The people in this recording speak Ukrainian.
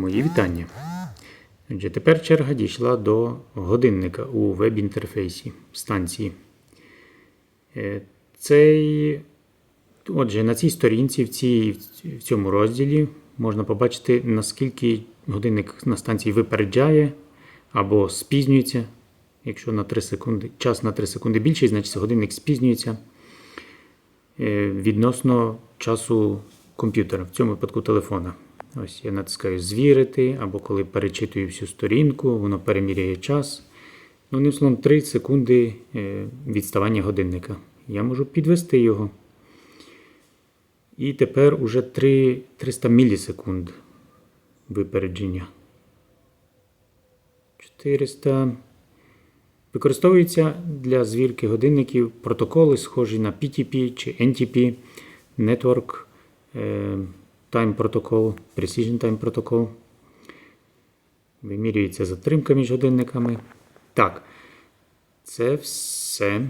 Мої вітання. Отже, тепер черга дійшла до годинника у веб-інтерфейсі станції. Е, Цей, отже, на цій сторінці, в, цій, в цьому розділі можна побачити, наскільки годинник на станції випереджає або спізнюється. Якщо на 3 секунди, час на 3 секунди більший, значить годинник спізнюється е, відносно часу комп'ютера, в цьому випадку телефона. Ось я натискаю звірити, або коли перечитую всю сторінку, воно переміряє час. Ну, одним словом, 3 секунди е, відставання годинника. Я можу підвести його. І тепер уже 3, 300 мілісекунд випередження. 400. Використовуються для звірки годинників протоколи, схожі на PTP чи NTP, Network е, Time Protocol, Precision Time Protocol. Вимірюється затримка між годинниками. Так, це все.